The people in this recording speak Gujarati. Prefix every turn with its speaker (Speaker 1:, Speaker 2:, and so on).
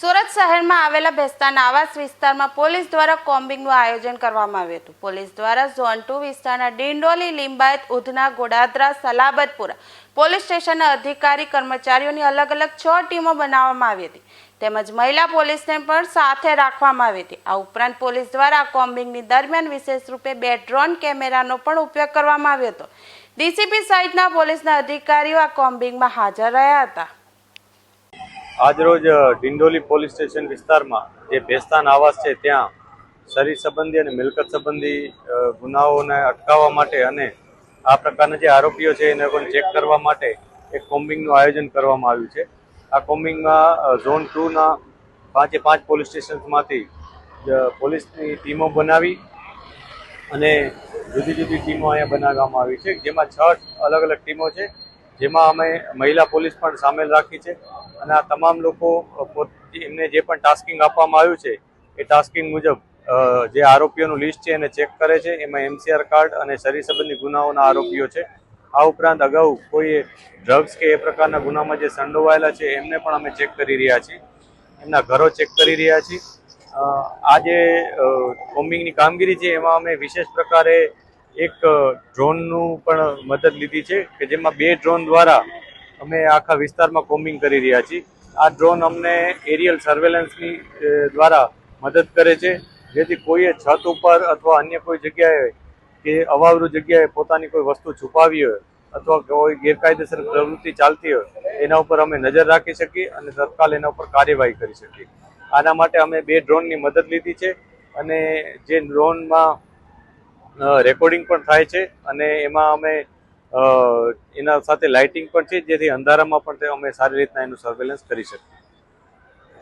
Speaker 1: સુરત શહેરમાં આવેલા ભેસ્તાન આવાસ વિસ્તારમાં પોલીસ દ્વારા કોમ્બિંગનું આયોજન કરવામાં આવ્યું હતું. પોલીસ દ્વારા ઝોન ટુ વિસ્તારના ડિંડોલી, લિંબાયત, ઉધના, ગોડાદરા, સલાબતપુરા પોલીસ સ્ટેશનના અધિકારી, કર્મચારીઓની અલગ અલગ છ ટીમો બનાવવામાં આવી હતી. તેમજ મહિલા પોલીસને પણ સાથે રાખવામાં આવી હતી. આ ઉપરાંત પોલીસ દ્વારા કોમ્બિંગની દરમિયાન વિશેષ રૂપે બે ડ્રોન કેમેરાનો પણ ઉપયોગ કરવામાં આવ્યો હતો. ડીસીપી સહિતના પોલીસના અધિકારીઓ આ કોમ્બિંગમાં હાજર રહ્યા હતા.
Speaker 2: આજરોજ ડિંડોલી પોલીસ સ્ટેશન વિસ્તારમાં જે ભેસ્તાન આવાસ છે, ત્યાં શરીર સંબંધી અને મિલકત સંબંધી ગુનાઓને અટકાવવા માટે અને આ પ્રકારના જે આરોપીઓ છે, એને પણ ચેક કરવા માટે એક કોમ્બિંગનું આયોજન કરવામાં આવ્યું છે. આ કોમ્બિંગમાં ઝોન ટુના પાંચે પાંચ પોલીસ સ્ટેશન્સમાંથી પોલીસની ટીમો બનાવી અને જુદી જુદી ટીમો અહીંયા બનાવવામાં આવી છે. જેમાં છ અલગ અલગ ટીમો છે. જેમાં અમે મહિલા પોલીસ પણ સામેલ રાખી છે. અને આ તમામ લોકો એમને જે પણ ટાસ્કિંગ આપવામાં આવ્યું છે, એ ટાસ્કિંગ મુજબ જે આરોપીઓનું લિસ્ટ છે એને ચેક કરે છે. એમાં એમસીઆર કાર્ડ અને શરીર સંબંધી ગુનાઓના આરોપીઓ છે. આ ઉપરાંત અગાઉ કોઈ ડ્રગ્સ કે એ પ્રકારના ગુનામાં જે સંડોવાયેલા છે, એમને પણ અમે ચેક કરી રહ્યા છીએ. એમના ઘરો ચેક કરી રહ્યા છીએ. આ જે કોમ્બિંગની કામગીરી છે, એમાં અમે વિશેષ પ્રકારે એક ડ્રોનનું પણ મદદ લીધી છે, કે જેમાં બે ડ્રોન દ્વારા અમે આખા વિસ્તારમાં કોમ્બિંગ કરી રહ્યા છીએ. આ ડ્રોન અમને એરિયલ સર્વેલન્સની દ્વારા મદદ કરે છે. જેથી કોઈએ છત ઉપર અથવા અન્ય કોઈ જગ્યાએ કે અવાવરૂ જગ્યાએ પોતાની કોઈ વસ્તુ છુપાવી હોય અથવા કોઈ ગેરકાયદેસર પ્રવૃત્તિ ચાલતી હોય, એના ઉપર અમે નજર રાખી શકીએ અને તત્કાલ એના ઉપર કાર્યવાહી કરી શકીએ. આના માટે અમે બે ડ્રોનની મદદ લીધી છે અને જે ડ્રોનમાં રેકોર્ડિંગ પણ થાય છે અને એમાં અમે એના સાથે લાઇટિંગ પણ છે, જેથી અંધારામાં પણ તે અમે સારી રીતના એનું સર્વેલન્સ કરી શકીએ.